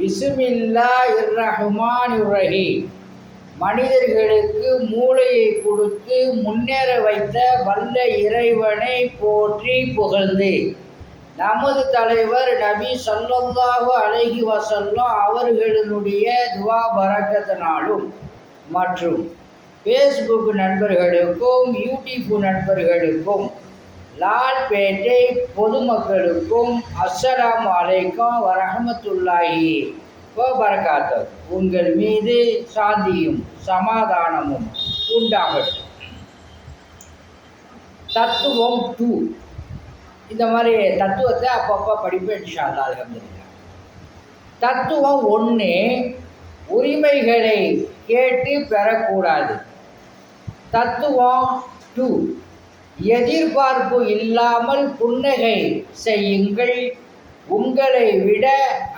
பிசுமில்லா இர்ரஹ்மான் ரஹீம் மனிதர்களுக்கு மூளையை கொடுத்து முன்னேற வைத்த வல்ல இறைவனை போற்றி புகழ்ந்து நமது தலைவர் நபி ஸல்லல்லாஹு அழகி வசல்லும் அவர்களினுடைய துவா பரக்கத்தினாலும் மற்றும் ஃபேஸ்புக் நண்பர்களுக்கும் யூடியூப் நண்பர்களுக்கும் லால்பேட்டை பொதுமக்களுக்கும் அஸ்ஸலாம் வலைக்கும் வரஹமத்துல்லாஹி வபரகாத்து உங்கள் மீது சாந்தியும் சமாதானமும் உண்டாகட்டும். தத்துவம் டூ இந்த மாதிரி தத்துவத்தை அப்பப்போ படிப்பேன் இன்ஷா அல்லாஹ் தத்துவம் ஒன்று உரிமைகளை கேட்டு பெறக்கூடாது. தத்துவம் டூ எதிர்பார்ப்பு இல்லாமல் புன்னகை செய்யுங்கள். உங்களை விட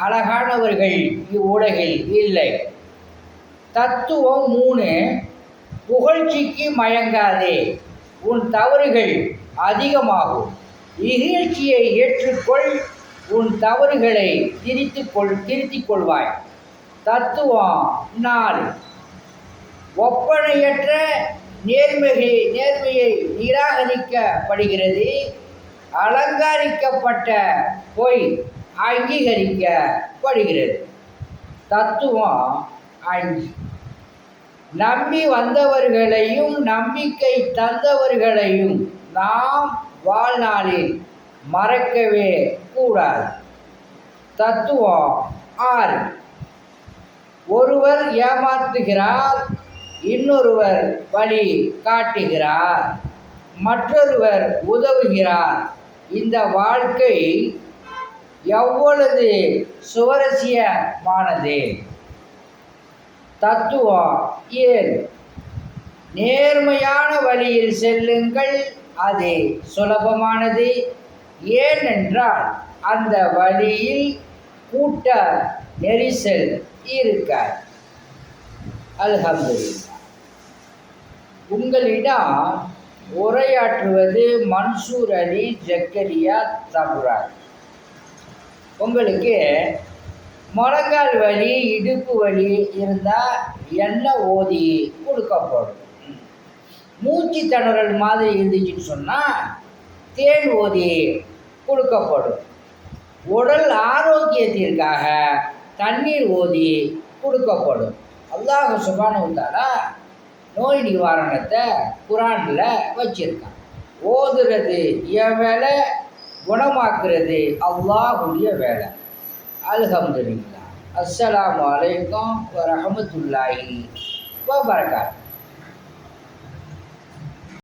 அழகானவர்கள் இவ்வுலகில் இல்லை. தத்துவம் மூணு புகழ்ச்சிக்கு மயங்காதே. உன் தவறுகள் அதிகமாகும். இகழ்ச்சியை ஏற்றுக்கொள் உன் தவறுகளை திரித்துக் கொள் திருத்திக் கொள்வாய் தத்துவம் நாலு ஒப்பனையற்ற நேர்மையை நேர்மையை நிராகரிக்கப்படுகிறது. அலங்காரிக்கப்பட்ட பொய் அங்கீகரிக்கப்படுகிறது. தத்துவம் அஞ்சு. நம்பி வந்தவர்களையும் நம்பிக்கை தந்தவர்களையும் நாம் வாழ்நாளில் மறக்கவே கூடாது. தத்துவம் ஆறு. ஒருவர் ஏமாற்றுகிறார் இன்னொருவர் வழி காட்டுகிறார் மற்றொருவர் உதவுகிறார். இந்த வாழ்க்கை எவ்வளவு சுவரசியமானது தத்துவம் ஏழு நேர்மையான வழியில் செல்லுங்கள் அது சுலபமானது. ஏனென்றால் அந்த வழியில் கூட்ட நெரிசல் இருக்காது. அல்ஹம்துலில்லாஹ். உங்களிடம் உரையாற்றுவது மன்சூர் அலி ஜக்கரியா தபுரான் உங்களுக்கு முழங்கால் வலி இடுப்பு வலி இருந்தால் எண்ணெய் ஓதி கொடுக்கப்படும் மூச்சு திணறல் மாதிரி இருந்துச்சுன்னு சொன்னால் தேன் ஓதி கொடுக்கப்படும் உடல் ஆரோக்கியத்திற்காக தண்ணீர் ஓதி கொடுக்கப்படும் அல்லாஹ் சுபானு தாரா நோய் நிவாரணத்தை குரானில் வச்சிருக்கான் ஓதுறது என் வேலை குணமாக்குறது? அல்லாஹுடைய வேலை. அல்ஹம்துலில்லாஹ். அஸ்லாம் வலைக்கம் வரஹமத்துல்லாஹி வபரகாத்.